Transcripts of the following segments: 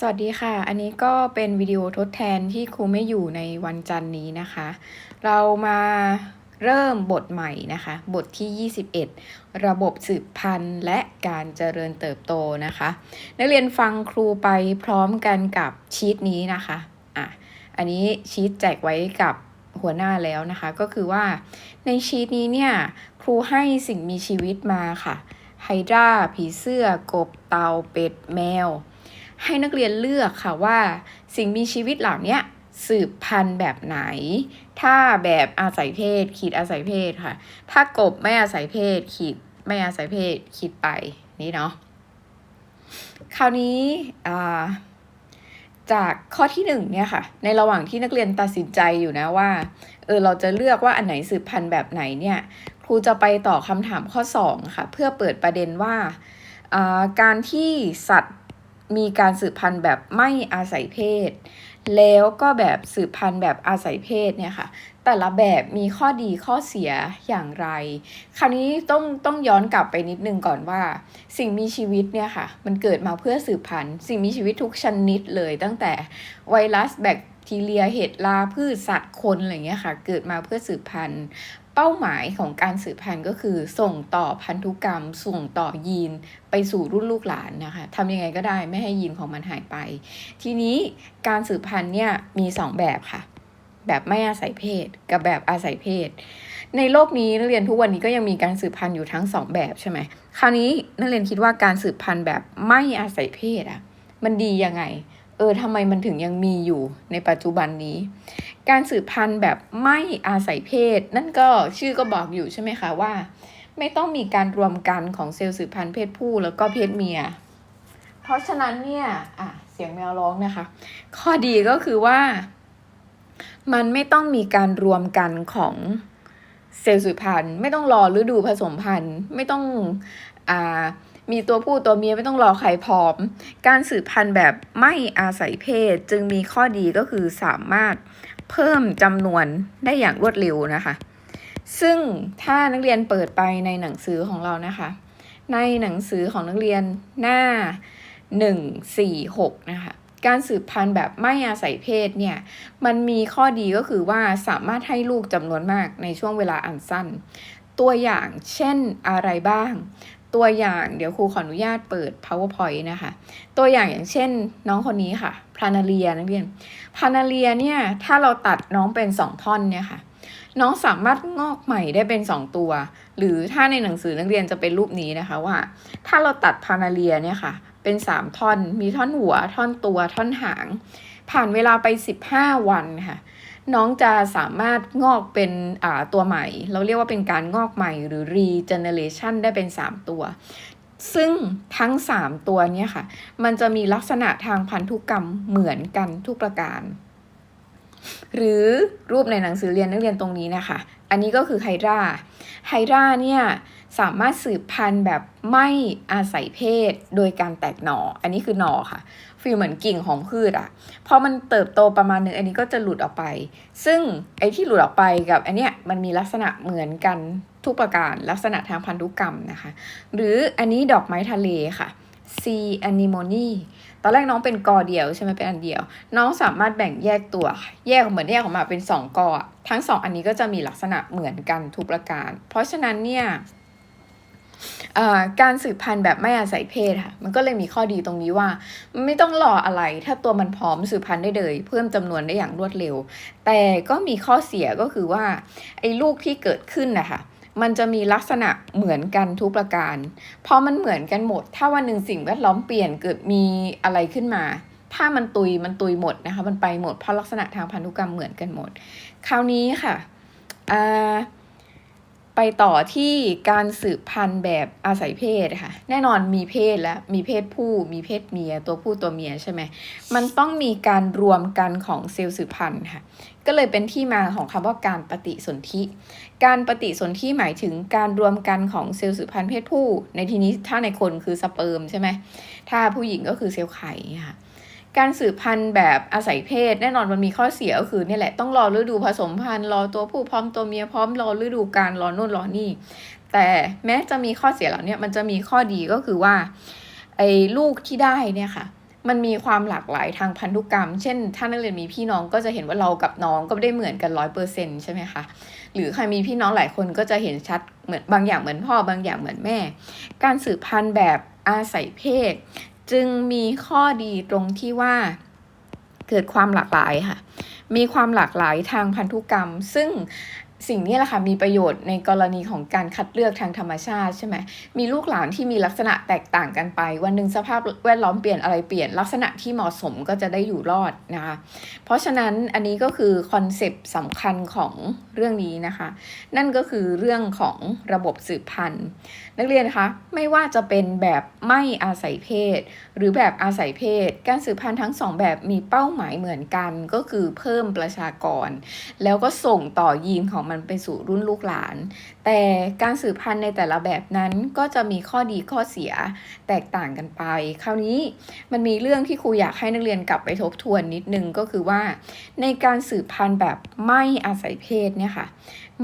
สวัสดีค่ะ อันนี้ก็เป็นวิดีโอทดแทนที่ครูไม่อยู่ในวันจันทร์นี้นะคะ เรามาเริ่มบทใหม่นะคะ บทที่ 21 ระบบสืบพันธุ์และการเจริญเติบโตนะคะ นักเรียนฟังครูไปพร้อมกันกับชีตนี้นะคะ อะ อันนี้ชีตแจกไว้กับหัวหน้าแล้วนะคะ ก็คือว่าในชีตนี้เนี่ย ครูให้สิ่งมีชีวิตมาค่ะ ไฮดราผีเสื้อกบเต่าเป็ดแมว ให้นักเรียนเลือกค่ะว่า สิ่งมีชีวิตเหล่านี้สืบพันธุ์แบบไหน ถ้าแบบอาศัยเพศ ขีดอาศัยเพศค่ะ ถ้ากบไม่อาศัยเพศ ขีดไม่อาศัยเพศ ขีดไปนี่เนาะคราวนี้จากข้อที่หนึ่งเนี่ยค่ะ ในระหว่างที่นักเรียนตัดสินใจอยู่นะว่าเออเราจะเลือกว่าอันไหนสืบพันธุ์แบบไหนเนี่ยครูจะไปต่อคำถามข้อ2ค่ะ เพื่อเปิดประเด็นว่าอ่าการที่สัตว์ มีการสืบพันธุ์แบบไม่อาศัยเพศ แล้วก็แบบสืบพันธุ์แบบอาศัยเพศเนี่ยค่ะ แต่ละแบบมีข้อดีข้อเสียอย่างไร คราวนี้ต้องต้องย้อนกลับไปนิดนึงก่อนว่า สิ่งมีชีวิตเนี่ยค่ะ มันเกิดมาเพื่อสืบพันธุ์ สิ่งมีชีวิตทุกชนิดเลย ตั้งแต่ไวรัสแบคทีเรียเห็ดราพืชสัตว์คนอะไรเงี้ยค่ะ เกิดมาเพื่อสืบพันธุ์ เป้าหมายของการสืบพันธุ์ก็คือส่งต่อพันธุกรรม ส่งต่อยีนไปสู่รุ่นลูกหลานนะคะทำยังไงก็ได้ไม่ให้ยีนของมันหายไป ทีนี้การสืบพันธุ์เนี่ยมี 2 แบบค่ะ แบบไม่อาศัยเพศ กับแบบอาศัยเพศ ในโลกนี้นักเรียนทุกวันนี้ก็ยังมีการสืบพันธุ์อยู่ทั้งสองแบบใช่ไหมคราวนี้นักเรียนคิดว่าการสืบพันธุ์แบบไม่อาศัยเพศอะมันดียังไง เออทำไมมันถึงยังมีอยู่ในปัจจุบันนี้ การสืบพันธุ์แบบไม่อาศัยเพศ นั่นก็ชื่อก็บอกอยู่ใช่ไหมคะว่า ไม่ต้องมีการรวมกันของเซลล์สืบพันธุ์เพศผู้แล้วก็เพศเมีย เพราะฉะนั้นเนี่ยอะเสียงแมวร้องนะคะ ข้อดีก็คือว่า มันไม่ต้องมีการรวมกันของเซลล์สืบพันธุ์ ไม่ต้องรอฤดูผสมพันธุ์ ไม่ต้องอ่า มีตัวผู้ตัวเมียไม่ต้องรอไข่พร้อม การสืบพันธุ์แบบไม่อาศัยเพศจึงมีข้อดีก็คือสามารถเพิ่มจำนวนได้อย่างรวดเร็วนะคะ ซึ่งถ้านักเรียนเปิดไปในหนังสือของเรานะคะ ในหนังสือของนักเรียนหน้า 146 นะคะการสืบพันธุ์แบบไม่อาศัยเพศเนี่ย มันมีข้อดีก็คือว่าสามารถให้ลูกจำนวนมากในช่วงเวลาอันสั้น ตัวอย่างเช่นอะไรบ้าง ตัวอย่างเดี๋ยวครูขออนุญาตเปิด powerpoint นะคะ ตัวอย่างอย่างเช่นน้องคนนี้ค่ะพานาเลียนักเรียนพานาเลียเนี่ยถ้าเราตัดน้องเป็นสองท่อนเนี่ยค่ะ น้องสามารถงอกใหม่ได้เป็นสองตัว หรือถ้าในหนังสือนักเรียนจะเป็นรูปนี้นะคะว่า ถ้าเราตัดพานาเลียเนี่ยค่ะ เป็นสามท่อน มีท่อนหัว ท่อนตัว ท่อนหาง ผ่านเวลาไปสิบห้าวันค่ะ น้องจะสามารถงอกเป็นตัวใหม่ เราเรียกว่าเป็นการงอกใหม่หรือ regeneration ได้เป็น 3 ตัว ซึ่งทั้ง 3 ตัวนี้ค่ะ มันจะมีลักษณะทางพันธุกรรมเหมือนกันทุกประการ หรือรูปในหนังสือเรียนนักเรียนตรงนี้นะคะ อันนี้ก็คือไฮดราไฮดราเนี่ย สามารถสืบพันธุ์แบบไม่อาศัยเพศโดยการแตกหน่อ อันนี้คือหน่อค่ะฟีลเหมือนกิ่งของพืชอะพอมันเติบโตประมาณนึงอันนี้ก็จะหลุดออกไป ซึ่งไอ้ที่หลุดออกไปกับอันเนี้ยมันมีลักษณะเหมือนกันทุกประการลักษณะทางพันธุกรรมนะคะ หรืออันนี้ดอกไม้ทะเลค่ะ C anemone ตอนแรกน้องเป็นกอเดียวใช่ไหมเป็นอันเดียว น้องสามารถแบ่งแยกตัว แยกเหมือนแยกออกมาเป็นสองกอทั้งสองอันนี้ก็จะมีลักษณะเหมือนกันทุกประการ เพราะฉะนั้นเนี่ย การสืบพันธุ์แบบไม่อาศัยเพศค่ะ มันก็เลยมีข้อดีตรงนี้ว่า ไม่ต้องรออะไร ถ้าตัวมันพร้อมสืบพันธุ์ได้เลย เพิ่มจำนวนได้อย่างรวดเร็ว แต่ก็มีข้อเสียก็คือว่าไอ้ลูกที่เกิดขึ้นนะคะมันจะมีลักษณะเหมือนกันทุกประการ พอมันเหมือนกันหมด ถ้าวันหนึ่งสิ่งแวดล้อมเปลี่ยนเกิดมีอะไรขึ้นมา ถ้ามันตุยมันตุยหมดนะคะ มันไปหมดเพราะลักษณะทางพันธุกรรมเหมือนกันหมด คราวนี้ค่ะอ่า ไปต่อที่การสืบพันธุ์แบบอาศัยเพศค่ะ แน่นอนมีเพศแล้วมีเพศผู้มีเพศเมีย ตัวผู้ตัวเมียใช่ไหมมันต้องมีการรวมกันของเซลล์สืบพันธุ์ค่ะ ก็เลยเป็นที่มาของคำว่าการปฏิสนธิ การปฏิสนธิหมายถึงการรวมกันของเซลล์สืบพันธุ์เพศผู้ ในที่นี้ถ้าในคนคือสเปิร์มใช่ไหมถ้าผู้หญิงก็คือเซลล์ไข่ค่ะ การสืบพันธุ์แบบอาศัยเพศ แน่นอนมันมีข้อเสียก็คือเนี่ยแหละต้องรอฤดูผสมพันธุ์รอตัวผู้พร้อมตัวเมียพร้อมรอฤดูการรอนู่นรอนี่ แต่แม้จะมีข้อเสียเหล่านี้มันจะมีข้อดีก็คือว่าไอ้ลูกที่ได้เนี่ยค่ะมันมีความหลากหลายทางพันธุกรรม เช่น ถ้านักเรียนมีพี่น้องก็จะเห็นว่าเรากับน้องก็ไม่ได้เหมือนกันร้อยเปอร์เซ็นใช่ไหมคะ หรือใครมีพี่น้องหลายคนก็จะเห็นชัดเหมือนบางอย่างเหมือนพ่อบางอย่างเหมือนแม่ การสืบพันธุ์แบบอาศัยเพศ จึงมีข้อดีตรงที่ว่าเกิดความหลากหลายค่ะ มีความหลากหลายทางพันธุกรรม ซึ่ง สิ่งนี้แหละค่ะมีประโยชน์ในกรณีของการคัดเลือกทางธรรมชาติใช่ไหมมีลูกหลานที่มีลักษณะแตกต่างกันไป วันหนึ่งสภาพแวดล้อมเปลี่ยนอะไรเปลี่ยน ลักษณะที่เหมาะสมก็จะได้อยู่รอดนะคะเพราะฉะนั้นอันนี้ก็คือคอนเซปต์สำคัญของเรื่องนี้นะคะ นั่นก็คือเรื่องของระบบสืบพันธุ์ นักเรียนคะไม่ว่าจะเป็นแบบไม่อาศัยเพศ หรือแบบอาศัยเพศ การสืบพันธุ์ทั้งสองแบบมีเป้าหมายเหมือนกัน ก็คือเพิ่มประชากร แล้วก็ส่งต่อยีนของมันไปสู่รุ่นลูกหลาน แต่การสืบพันธุ์ในแต่ละแบบนั้นก็จะมีข้อดีข้อเสียแตกต่างกันไป คราวนี้มันมีเรื่องที่ครูอยากให้นักเรียนกลับไปทบทวนนิดนึงก็คือว่า ในการสืบพันธุ์แบบไม่อาศัยเพศเนี่ยค่ะ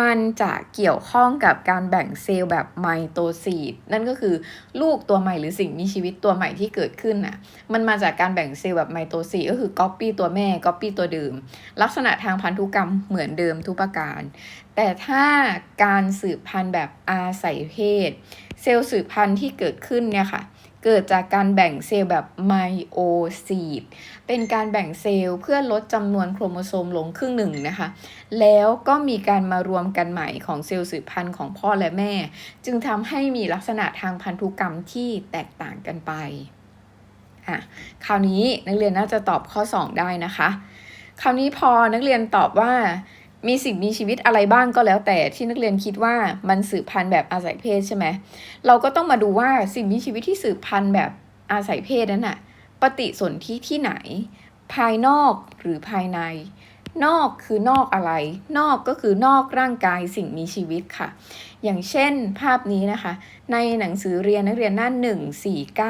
มันจะเกี่ยวข้องกับการแบ่งเซลล์แบบไมโตซีดนั่นก็คือลูกตัวใหม่หรือสิ่งมีชีวิตตัวใหม่ที่เกิดขึ้นน่ะมันมาจากการแบ่งเซลล์แบบไมโตซีดก็คือก๊อปปี้ตัวแม่ก๊อปปี้ตัวเดิม ลักษณะทางพันธุกรรมเหมือนเดิมทุกประการแต่ถ้าการสืบพันธุ์แบบอาศัยเพศ เซลล์สืบพันธุ์ที่เกิดขึ้นเนี่ยค่ะ เกิดจากการแบ่งเซลล์แบบไมโอซีดเป็นการแบ่งเซลล์เพื่อลดจำนวนโครโมโซมลงครึ่งหนึ่งนะคะ แล้วก็มีการมารวมกันใหม่ของเซลล์สืบพันธุ์ของพ่อและแม่ จึงทำให้มีลักษณะทางพันธุกรรมที่แตกต่างกันไปอะคราวนี้นักเรียนน่าจะตอบข้อ 2 ได้นะคะ คราวนี้พอนักเรียนตอบว่า มีสิ่งมีชีวิตอะไรบ้างก็แล้วแต่ที่นักเรียนคิดว่ามันสืบพันธุ์แบบอาศัยเพศใช่ไหมเราก็ต้องมาดูว่าสิ่งมีชีวิตที่สืบพันธุ์แบบอาศัยเพศนั้นน่ะปฏิสนธิที่ไหน ภายนอกหรือภายใน นอกคือนอกอะไร นอกก็คือนอกร่างกายสิ่งมีชีวิตค่ะ อย่างเช่นภาพนี้นะคะ ในหนังสือเรียนนักเรียนหน้า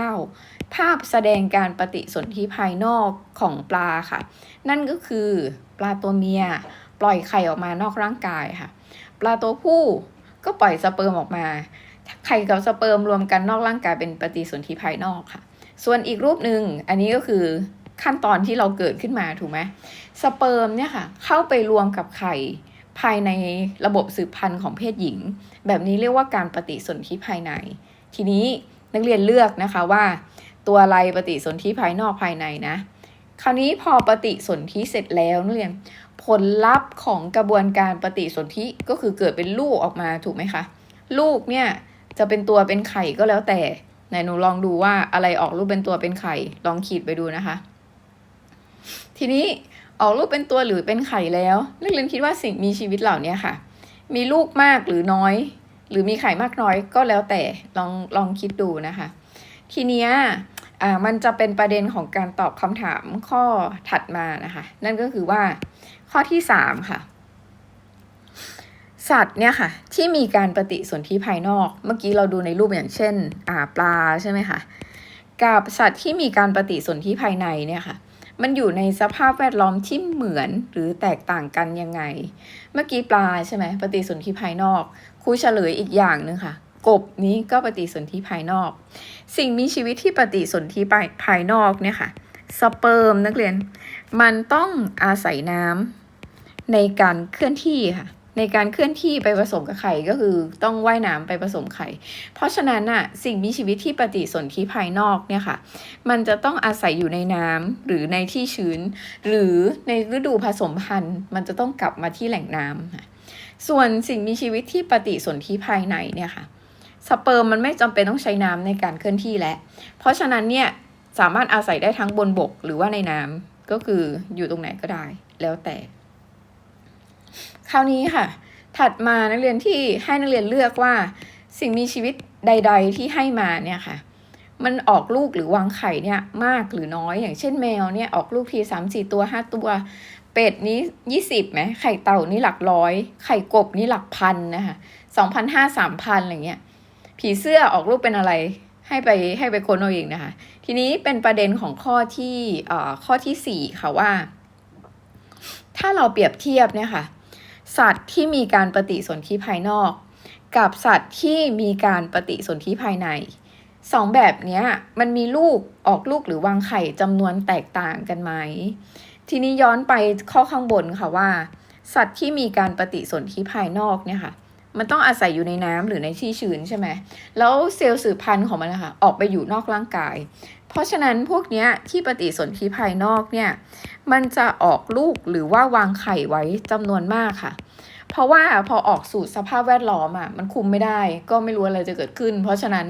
149 ภาพแสดงการปฏิสนธิภายนอกของปลาค่ะ นั่นก็คือปลาตัวเมีย ปล่อยไข่ออกมานอกร่างกายค่ะ ปลาตัวผู้ก็ปล่อยสเปิร์มออกมา ไข่กับสเปิร์มรวมกันนอกร่างกายเป็นปฏิสนธิภายนอกค่ะ ส่วนอีกรูปหนึ่งอันนี้ก็คือขั้นตอนที่เราเกิดขึ้นมาถูกไหมสเปิร์มเนี่ยค่ะ เข้าไปรวมกับไข่ภายในระบบสืบพันธุ์ของเพศหญิง แบบนี้เรียกว่าการปฏิสนธิภายใน ทีนี้นักเรียนเลือกนะคะว่า ตัวอะไรปฏิสนธิภายนอกภายในนะ คราวนี้พอปฏิสนธิเสร็จแล้วนักเรียน ผลลัพธ์ของกระบวนการปฏิสนธิก็คือเกิดเป็นลูกออกมาถูกไหมคะ ลูกเนี่ยจะเป็นตัวเป็นไข่ก็แล้วแต่ไหนหนูลองดูว่าอะไรออกรูปเป็นตัวเป็นไข่ ลองขีดไปดูนะคะ ทีนี้ออกรูปเป็นตัวหรือเป็นไข่แล้วนักเรียนคิดว่าสิ่งมีชีวิตเหล่านี้ค่ะ มีลูกมากหรือน้อย หรือมีไข่มากน้อยก็แล้วแต่ลองลองคิดดูนะคะ ทีเนี้ย อ่ามันจะเป็นประเด็นของการตอบคำถามข้อถัดมานะคะ นั่นก็คือว่าข้อที่สามค่ะสัตว์เนี่ยค่ะที่มีการปฏิสนธิภายนอก เมื่อกี้เราดูในรูปอย่างเช่นอ่าปลาใช่ไหมคะกับสัตว์ที่มีการปฏิสนธิภายในเนี่ยค่ะ มันอยู่ในสภาพแวดล้อมที่เหมือนหรือแตกต่างกันยังไง เมื่อกี้ปลาใช่ไหมปฏิสนธิภายนอกครูเฉลยอีกอย่างหนึ่งค่ะ กบนี้ก็ปฏิสนธิภายนอก สิ่งมีชีวิตที่ปฏิสนธิภายภายนอกเนี่ยค่ะสเปิร์มนักเรียน มันต้องอาศัยน้ำในการเคลื่อนที่ค่ะ ในการเคลื่อนที่ไปผสมกับไข่ก็คือต้องว่ายน้ำไปผสมไข่ เพราะฉะนั้นน่ะสิ่งมีชีวิตที่ปฏิสนธิภายนอกเนี่ยค่ะ มันจะต้องอาศัยอยู่ในน้ำหรือในที่ชื้น หรือในฤดูผสมพันธุ์ มันจะต้องกลับมาที่แหล่งน้ำค่ะส่วนสิ่งมีชีวิตที่ปฏิสนธิภายในเนี่ยค่ะ สเปิร์มมันไม่จำเป็นต้องใช้น้ำในการเคลื่อนที่แล้วเพราะฉะนั้นเนี่ยสามารถอาศัยได้ทั้งบนบกหรือว่าในน้ำก็คืออยู่ตรงไหนก็ได้แล้วแต่ คราวนี้ค่ะ ถัดมานักเรียนที่ให้นักเรียนเลือกว่า สิ่งมีชีวิตใด ๆ ที่ให้มาเนี่ยค่ะ มันออกลูกหรือวางไข่เนี่ยมากหรือน้อย อย่างเช่นแมวเนี่ยออกลูกทีสามสี่ตัวห้าตัว เป็ดนี้ยี่สิบไหมไข่เต่านี่หลักร้อย ไข่กบนี่หลักพันนะคะสองพันห้าสามพันอะไรเงี้ย ผีเสื้อออกลูกเป็นอะไรให้ไปให้ไปค้นเอาเองนะคะ ทีนี้เป็นประเด็นของข้อที่เอ่อข้อที่สี่ค่ะว่า ถ้าเราเปรียบเทียบเนี่ยค่ะ สัตว์ที่มีการปฏิสนธิภายนอก กับสัตว์ที่มีการปฏิสนธิภายในสองแบบเนี้ยมันมีลูกออกลูกหรือวางไข่จำนวนแตกต่างกันไหม ทีนี้ย้อนไปข้อข้างบนค่ะว่า สัตว์ที่มีการปฏิสนธิภายนอกเนี่ยค่ะ มันต้องอาศัยอยู่ในน้ำหรือในที่ชื้นใช่ไหม แล้วเซลล์สืบพันธุ์ของมันนะคะออกไปอยู่นอกร่างกาย เพราะฉะนั้นพวกนี้ที่ปฏิสนธิภายนอกเนี่ย มันจะออกลูกหรือว่าวางไข่ไว้จำนวนมากค่ะ เพราะว่าพอออกสู่สภาพแวดล้อมอะมันคุมไม่ได้ ก็ไม่รู้อะไรจะเกิดขึ้น เพราะฉะนั้น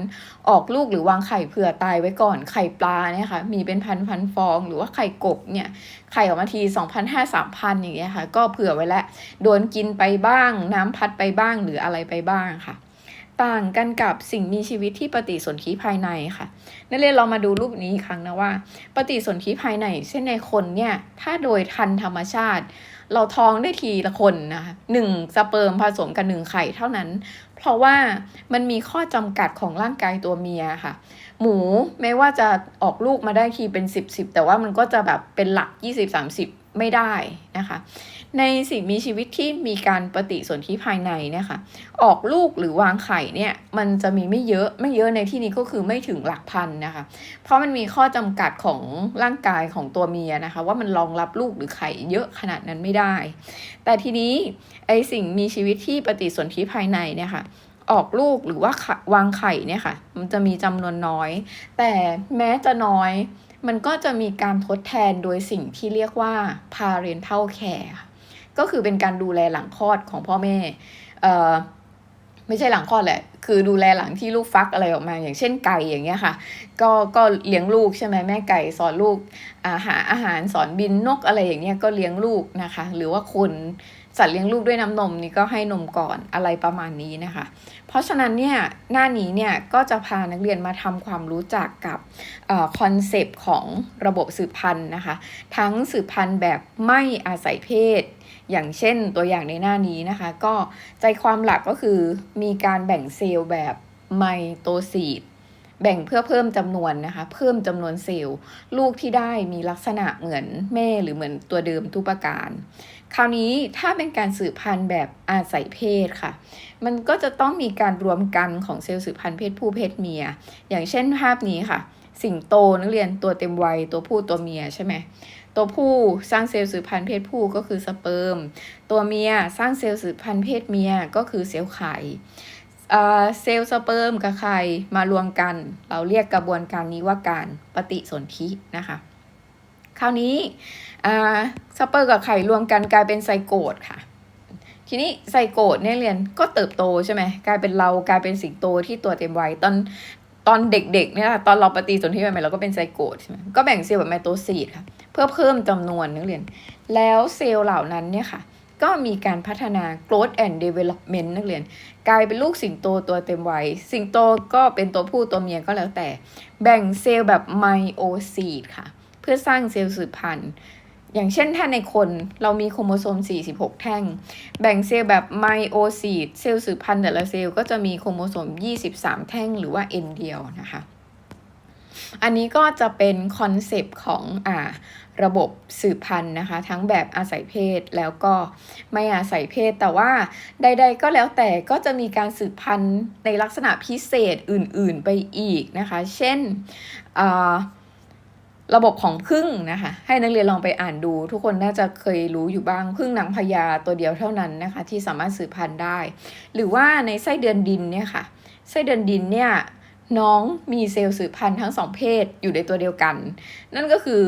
ออกลูกหรือวางไข่เผื่อตายไว้ก่อนไข่ปลาเนี่ยค่ะมีเป็นพันพันฟอง หรือว่าไข่กบเนี่ยไข่ออกมาที2 0 0 5 3 0 0อย่างเงี้ยค่ะ ก็เผื่อไว้แล้วโดนกินไปบ้าง น้ำพัดไปบ้างหรืออะไรไปบ้างค่ะ ต่างกันกับสิ่งมีชีวิตที่ปฏิสนธิภายในค่ะนักเรียนเรามาดูรูปนี้อีกครั้งนะว่า ปฏิสนธิภายในเช่นในคนเนี่ยถ้าโดยทันธรรมชาติ เราท้องได้ทีละคนนะคะหนึ่งสเปิร์มผสมกับหนึ่งไข่เท่านั้น เพราะว่ามันมีข้อจำกัดของร่างกายตัวเมียค่ะ หมูแม้ว่าจะออกลูกมาได้ทีเป็น10บสแต่ว่ามันก็จะแบบเป็นหลัก20-30 ไม่ได้นะคะ ในสิ่งมีชีวิตที่มีการปฏิสนธิภายในเนี่ยค่ะออกลูกหรือวางไข่เนี่ยมันจะมีไม่เยอะไม่เยอะในที่นี้ก็คือไม่ถึงหลักพันนะคะ เพราะมันมีข้อจำกัดของร่างกายของตัวเมียนะคะ ว่ามันรองรับลูกหรือไข่เยอะขนาดนั้นไม่ได้ แต่ทีนี้ไอสิ่งมีชีวิตที่ปฏิสนธิภายในเนี่ยค่ะออกลูกหรือว่าวางไข่เนี่ยค่ะ มันจะมีจำนวนน้อย แต่แม้จะน้อย มันก็จะมีการทดแทนโดยสิ่งที่เรียกว่า parental care ก็คือเป็นการดูแลหลังคลอดของพ่อแม่เอ่อไม่ใช่หลังคลอดแหละ คือดูแลหลังที่ลูกฟักอะไรออกมา อย่างเช่นไก่อย่างเงี้ยค่ะ ก็ก็เลี้ยงลูกใช่ไหมแม่ไก่สอนลูกอาหารอาหารสอนบินนกอะไรอย่างเงี้ยก็เลี้ยงลูกนะคะ หรือว่าคน สัตว์เลี้ยงลูกด้วยน้ำนมนี่ก็ให้นมก่อนอะไรประมาณนี้นะคะ เพราะฉะนั้นเนี่ยหน้านี้เนี่ยก็จะพานักเรียนมาทำความรู้จักกับคอนเซปต์ของระบบสืบพันธุ์นะคะ ทั้งสืบพันธุ์แบบไม่อาศัยเพศ อย่างเช่นตัวอย่างในหน้านี้นะคะ ก็ใจความหลักก็คือมีการแบ่งเซลล์แบบไมโตซีดแบ่งเพื่อเพิ่มจำนวนนะคะ เพิ่มจำนวนเซลล์ ลูกที่ได้มีลักษณะเหมือนแม่หรือเหมือนตัวเดิมทุกประการ คราวนี้ถ้าเป็นการสืบพันธุ์แบบอาศัยเพศค่ะ มันก็จะต้องมีการรวมกันของเซลล์สืบพันธุ์เพศผู้เพศเมีย อย่างเช่นภาพนี้ค่ะ สิงโตนักเรียนตัวเต็มวัยตัวผู้ตัวเมียใช่ไหมตัวผู้สร้างเซลล์สืบพันธุ์เพศผู้ก็คือสเปิร์ม ตัวเมียสร้างเซลล์สืบพันธุ์เพศเมียก็คือเซลล์ไข่เซลล์สเปิร์มกับไข่มารวมกัน เราเรียกกระบวนการนี้ว่าการปฏิสนธินะคะ คราวนี้สเปิร์กับไข่รวมกันกลายเป็นไซโกตค่ะ ทีนี้ไซโกตเนี่ยเรียนก็เติบโตใช่ไหมกลายเป็นเรากลายเป็นสิงโตที่ตัวเต็มวัยตอนตอนเด็กๆเนี่ยตอนเราปฏิสนธิใหม่ๆเราก็เป็นไซโกตใช่ไหมก็แบ่งเซลล์แบบไมโตซีดค่ะ เพื่อเพิ่มจำนวนนักเรียน แล้วเซลล์เหล่านั้นเนี่ยค่ะ ก็มีการพัฒนา growth and development นักเรียน กลายเป็นลูกสิงโตตัวเต็มวัย สิงโตก็เป็นตัวผู้ตัวเมียก็แล้วแต่ แบ่งเซลล์แบบไมโอซีดค่ะ เพื่อสร้างเซลล์สืบพันธุ์อย่างเช่นถ้าในคนเรามีโครโมโซม 46 แท่ง แบ่งเซลล์แบบไมโอซีดเซลล์สืบพันธุ์แต่ละเซลล์ก็จะมีโครโมโซม 23 แท่งหรือว่า N เดียวนะคะ อันนี้ก็จะเป็นคอนเซปต์ของอ่าระบบสืบพันธุ์นะคะ ทั้งแบบอาศัยเพศแล้วก็ไม่อาศัยเพศ แต่ว่าใด ๆ ก็แล้วแต่ก็จะมีการสืบพันธุ์ในลักษณะพิเศษอื่น ๆ ไปอีกนะคะ เช่นอ่า ระบบของพึ่งนะคะ ให้นักเรียนลองไปอ่านดู ทุกคนน่าจะเคยรู้อยู่บ้างพึ่งหนังพญาตัวเดียวเท่านั้นนะคะ ที่สามารถสืบพันธุ์ได้ หรือว่าในไส้เดือนดินเนี่ยค่ะไส้เดือนดินเนี่ย น้องมีเซลล์สืบพันธุ์ทั้งสองเพศอยู่ในตัวเดียวกัน นั่นก็คือ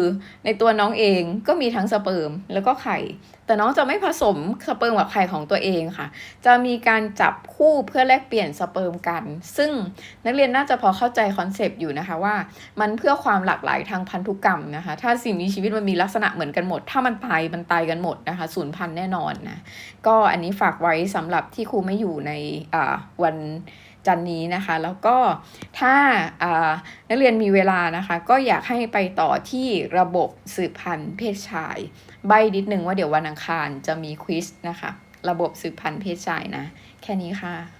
ในตัวน้องเองก็มีทั้งสเปิร์มแล้วก็ไข่ แต่น้องจะไม่ผสมสเปิร์มกับไข่ของตัวเองค่ะ จะมีการจับคู่เพื่อแลกเปลี่ยนสเปิร์มกัน ซึ่งนักเรียนน่าจะพอเข้าใจคอนเซปต์อยู่นะคะว่า มันเพื่อความหลากหลายทางพันธุกรรมนะคะ ถ้าสิ่งมีชีวิตมันมีลักษณะเหมือนกันหมด ถ้ามันตายมันตายกันหมดนะคะสูญพันธุ์แน่นอนนะ ก็อันนี้ฝากไว้สำหรับที่ครูไม่อยู่ในวัน จันนี้นะคะ แล้วก็ถ้านักเรียนมีเวลานะคะ ก็อยากให้ไปต่อที่ระบบสืบพันธุ์เพศชาย ใบนิดนึงว่าเดี๋ยววันอังคารจะมีควิสนะคะ ระบบสืบพันธุ์เพศชายนะ แค่นี้ค่ะ